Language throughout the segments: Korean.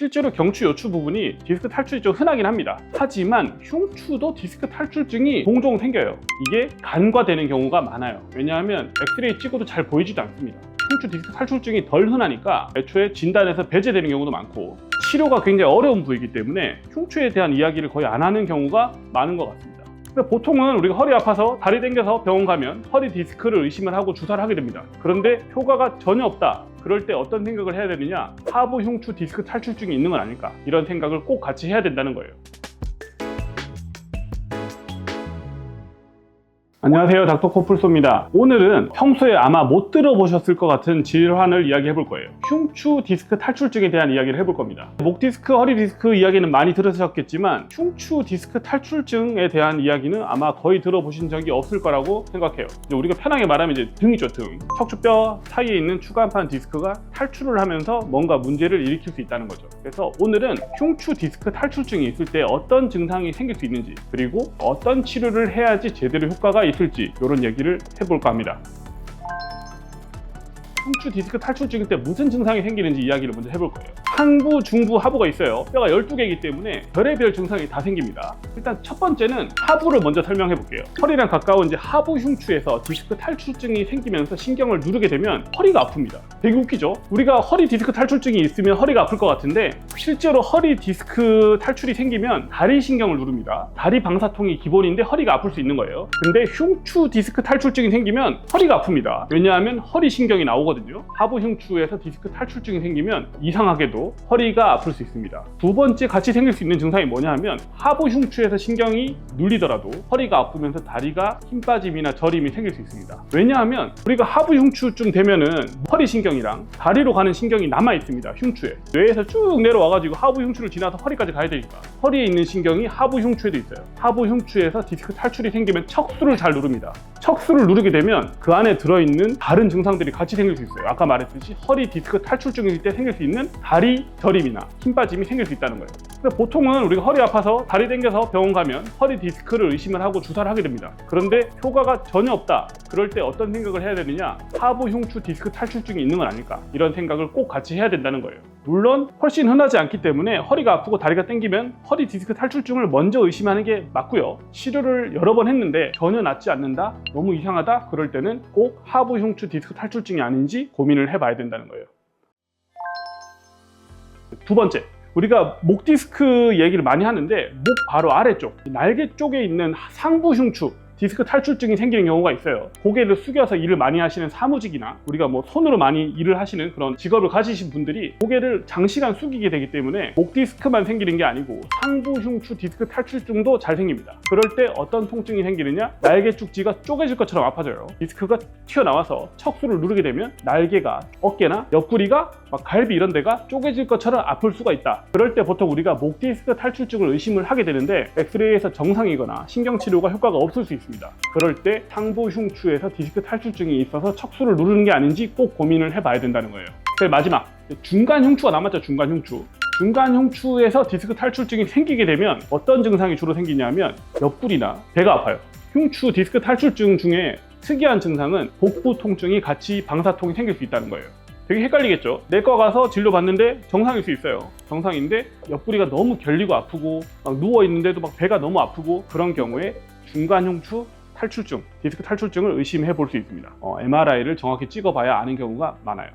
실제로 경추 요추 부분이 디스크 탈출이 좀 흔하긴 합니다. 하지만 흉추도 디스크 탈출증이 종종 생겨요. 이게 간과되는 경우가 많아요. 왜냐하면 엑스레이 찍어도 잘 보이지도 않습니다. 흉추 디스크 탈출증이 덜 흔하니까 애초에 진단에서 배제되는 경우도 많고 치료가 굉장히 어려운 부위이기 때문에 흉추에 대한 이야기를 거의 안 하는 경우가 많은 것 같습니다. 근데 보통은 우리가 허리 아파서 다리 당겨서 병원 가면 허리 디스크를 의심을 하고 주사를 하게 됩니다. 그런데 효과가 전혀 없다. 그럴 때 어떤 생각을 해야 되느냐? 하부 흉추 디스크 탈출증이 있는 건 아닐까? 이런 생각을 꼭 같이 해야 된다는 거예요. 안녕하세요. 닥터 코플소입니다. 오늘은 평소에 아마 못 들어보셨을 것 같은 질환을 이야기해 볼 거예요. 흉추 디스크 탈출증에 대한 이야기를 해볼 겁니다. 목 디스크, 허리 디스크 이야기는 많이 들으셨겠지만 흉추 디스크 탈출증에 대한 이야기는 아마 거의 들어보신 적이 없을 거라고 생각해요. 우리가 편하게 말하면 이제 등이죠, 등. 척추뼈 사이에 있는 추간판 디스크가 탈출을 하면서 뭔가 문제를 일으킬 수 있다는 거죠. 그래서 오늘은 흉추 디스크 탈출증이 있을 때 어떤 증상이 생길 수 있는지 그리고 어떤 치료를 해야지 제대로 효과가 있을 지 이런 얘기를 해볼까 합니다. 흉추 디스크 탈출증일 때 무슨 증상이 생기는지 이야기를 먼저 해볼 거예요. 상부, 중부, 하부가 있어요. 뼈가 12개이기 때문에 별의별 증상이 다 생깁니다. 일단 첫 번째는 하부를 먼저 설명해 볼게요. 허리랑 가까운 이제 하부 흉추에서 디스크 탈출증이 생기면서 신경을 누르게 되면 허리가 아픕니다. 되게 웃기죠? 우리가 허리 디스크 탈출증이 있으면 허리가 아플 것 같은데 실제로 허리 디스크 탈출이 생기면 다리 신경을 누릅니다. 다리 방사통이 기본인데 허리가 아플 수 있는 거예요. 근데 흉추 디스크 탈출증이 생기면 허리가 아픕니다. 왜냐하면 허리 신경이 나오거든요. 하부 흉추에서 디스크 탈출증이 생기면 이상하게도 허리가 아플 수 있습니다. 두 번째 같이 생길 수 있는 증상이 뭐냐 하면 하부 흉추에서 신경이 눌리더라도 허리가 아프면서 다리가 힘 빠짐이나 저림이 생길 수 있습니다. 왜냐하면 우리가 하부 흉추쯤 되면은 허리 신경이랑 다리로 가는 신경이 남아 있습니다. 흉추에 뇌에서 쭉 내려와가지고 하부 흉추를 지나서 허리까지 가야 되니까 허리에 있는 신경이 하부 흉추에도 있어요. 하부 흉추에서 디스크 탈출이 생기면 척수를 잘 누릅니다. 척수를 누르게 되면 그 안에 들어있는 다른 증상들이 같이 생길 수 있어요. 아까 말했듯이 허리 디스크 탈출증일 때 생길 수 있는 다리 저림이나 힘 빠짐이 생길 수 있다는 거예요. 근데 보통은 우리가 허리 아파서 다리 당겨서 병원 가면 허리 디스크를 의심을 하고 주사를 하게 됩니다. 그런데 효과가 전혀 없다. 그럴 때 어떤 생각을 해야 되느냐? 하부 흉추 디스크 탈출증이 있는 건 아닐까? 이런 생각을 꼭 같이 해야 된다는 거예요. 물론 훨씬 흔하지 않기 때문에 허리가 아프고 다리가 당기면 허리 디스크 탈출증을 먼저 의심하는 게 맞고요. 치료를 여러 번 했는데 전혀 낫지 않는다? 너무 이상하다? 그럴 때는 꼭 하부 흉추 디스크 탈출증이 아닌지 고민을 해봐야 된다는 거예요. 두 번째, 우리가 목 디스크 얘기를 많이 하는데 목 바로 아래쪽 날개 쪽에 있는 상부 흉추 디스크 탈출증이 생기는 경우가 있어요. 고개를 숙여서 일을 많이 하시는 사무직이나 우리가 뭐 손으로 많이 일을 하시는 그런 직업을 가지신 분들이 고개를 장시간 숙이게 되기 때문에 목 디스크만 생기는 게 아니고 상부 흉추 디스크 탈출증도 잘 생깁니다. 그럴 때 어떤 통증이 생기느냐? 날개 쪽지가 쪼개질 것처럼 아파져요. 디스크가 튀어나와서 척수를 누르게 되면 날개가 어깨나 옆구리가 막 갈비 이런 데가 쪼개질 것처럼 아플 수가 있다. 그럴 때 보통 우리가 목 디스크 탈출증을 의심을 하게 되는데 엑스레이에서 정상이거나 신경 치료가 효과가 없을 수 있 습니다. 그럴 때 상부 흉추에서 디스크 탈출증이 있어서 척수를 누르는 게 아닌지 꼭 고민을 해봐야 된다는 거예요. 제일 마지막 중간 흉추가 남았죠. 중간 흉추. 중간 흉추에서 디스크 탈출증이 생기게 되면 어떤 증상이 주로 생기냐면 옆구리나 배가 아파요. 흉추 디스크 탈출증 중에 특이한 증상은 복부 통증이 같이 방사통이 생길 수 있다는 거예요. 되게 헷갈리겠죠? 내과 가서 진료 받는데 정상일 수 있어요. 정상인데 옆구리가 너무 결리고 아프고 막 누워 있는데도 막 배가 너무 아프고 그런 경우에 중간 흉추 탈출증, 디스크 탈출증을 의심해 볼 수 있습니다. MRI를 정확히 찍어봐야 아는 경우가 많아요.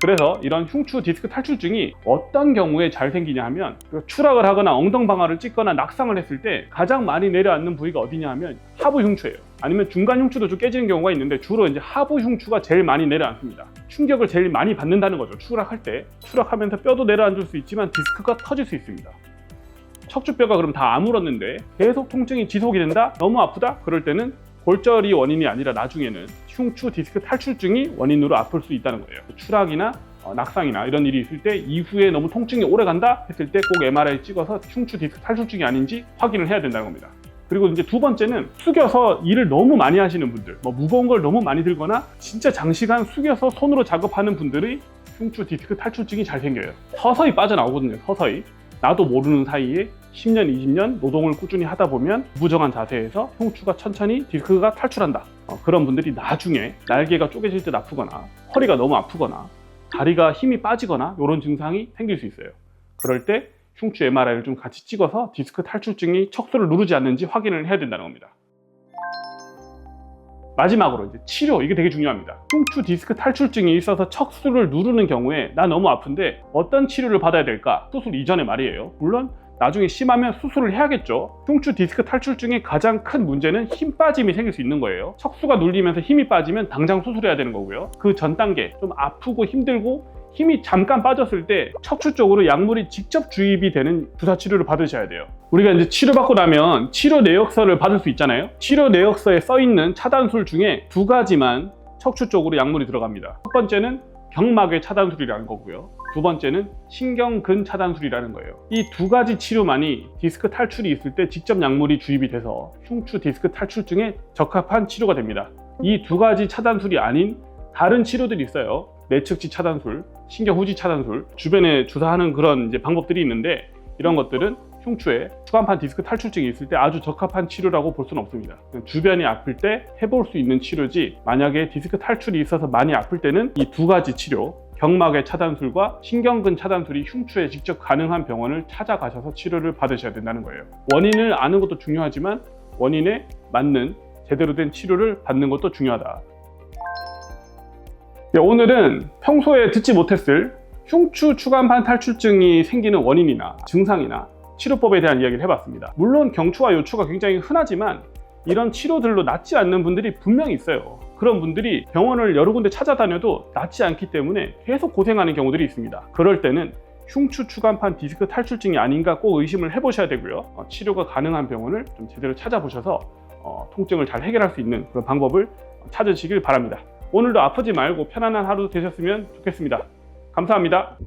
그래서 이런 흉추 디스크 탈출증이 어떤 경우에 잘 생기냐 하면 추락을 하거나 엉덩방아를 찍거나 낙상을 했을 때 가장 많이 내려앉는 부위가 어디냐 하면 하부 흉추예요. 아니면 중간 흉추도 좀 깨지는 경우가 있는데 주로 이제 하부 흉추가 제일 많이 내려앉습니다. 충격을 제일 많이 받는다는 거죠. 추락할 때. 추락하면서 뼈도 내려앉을 수 있지만 디스크가 터질 수 있습니다. 척추뼈가 그럼 다 아물었는데 계속 통증이 지속이 된다? 너무 아프다? 그럴 때는 골절이 원인이 아니라 나중에는 흉추 디스크 탈출증이 원인으로 아플 수 있다는 거예요. 추락이나 어, 낙상이나 이런 일이 있을 때 이후에 너무 통증이 오래 간다 했을 때 꼭 MRI 찍어서 흉추 디스크 탈출증이 아닌지 확인을 해야 된다는 겁니다. 그리고 이제 두 번째는 숙여서 일을 너무 많이 하시는 분들, 뭐 무거운 걸 너무 많이 들거나 진짜 장시간 숙여서 손으로 작업하는 분들의 흉추 디스크 탈출증이 잘 생겨요. 서서히 빠져나오거든요. 서서히. 나도 모르는 사이에 10년, 20년 노동을 꾸준히 하다 보면 부정한 자세에서 흉추가 천천히 디스크가 탈출한다. 어, 그런 분들이 나중에 날개가 쪼개질 때 아프거나 허리가 너무 아프거나 다리가 힘이 빠지거나 이런 증상이 생길 수 있어요. 그럴 때 흉추 MRI를 좀 같이 찍어서 디스크 탈출증이 척수를 누르지 않는지 확인을 해야 된다는 겁니다. 마지막으로 이제 치료 이게 되게 중요합니다. 흉추 디스크 탈출증이 있어서 척수를 누르는 경우에 나 너무 아픈데 어떤 치료를 받아야 될까? 수술 이전에 말이에요. 물론 나중에 심하면 수술을 해야겠죠. 흉추 디스크 탈출증의 가장 큰 문제는 힘 빠짐이 생길 수 있는 거예요. 척수가 눌리면서 힘이 빠지면 당장 수술해야 되는 거고요. 그 전 단계 좀 아프고 힘들고 힘이 잠깐 빠졌을 때 척추 쪽으로 약물이 직접 주입이 되는 주사 치료를 받으셔야 돼요. 우리가 이제 치료받고 나면 치료 내역서를 받을 수 있잖아요. 치료 내역서에 써 있는 차단술 중에 두 가지만 척추 쪽으로 약물이 들어갑니다. 첫 번째는 경막의 차단술이라는 거고요. 두 번째는 신경근 차단술이라는 거예요. 이 두 가지 치료만이 디스크 탈출이 있을 때 직접 약물이 주입이 돼서 흉추 디스크 탈출증에 적합한 치료가 됩니다. 이 두 가지 차단술이 아닌 다른 치료들이 있어요. 내측지 차단술, 신경후지 차단술, 주변에 주사하는 그런 이제 방법들이 있는데 이런 것들은 흉추에 추간판 디스크 탈출증이 있을 때 아주 적합한 치료라고 볼 수는 없습니다. 주변이 아플 때 해볼 수 있는 치료지 만약에 디스크 탈출이 있어서 많이 아플 때는 이 두 가지 치료 경막의 차단술과 신경근 차단술이 흉추에 직접 가능한 병원을 찾아가셔서 치료를 받으셔야 된다는 거예요. 원인을 아는 것도 중요하지만 원인에 맞는 제대로 된 치료를 받는 것도 중요하다. 네, 오늘은 평소에 듣지 못했을 흉추 추간판 탈출증이 생기는 원인이나 증상이나 치료법에 대한 이야기를 해봤습니다. 물론 경추와 요추가 굉장히 흔하지만 이런 치료들로 낫지 않는 분들이 분명히 있어요. 그런 분들이 병원을 여러 군데 찾아다녀도 낫지 않기 때문에 계속 고생하는 경우들이 있습니다. 그럴 때는 흉추 추간판 디스크 탈출증이 아닌가 꼭 의심을 해보셔야 되고요. 어, 치료가 가능한 병원을 좀 제대로 찾아보셔서 어, 통증을 잘 해결할 수 있는 그런 방법을 찾으시길 바랍니다. 오늘도 아프지 말고 편안한 하루 되셨으면 좋겠습니다. 감사합니다.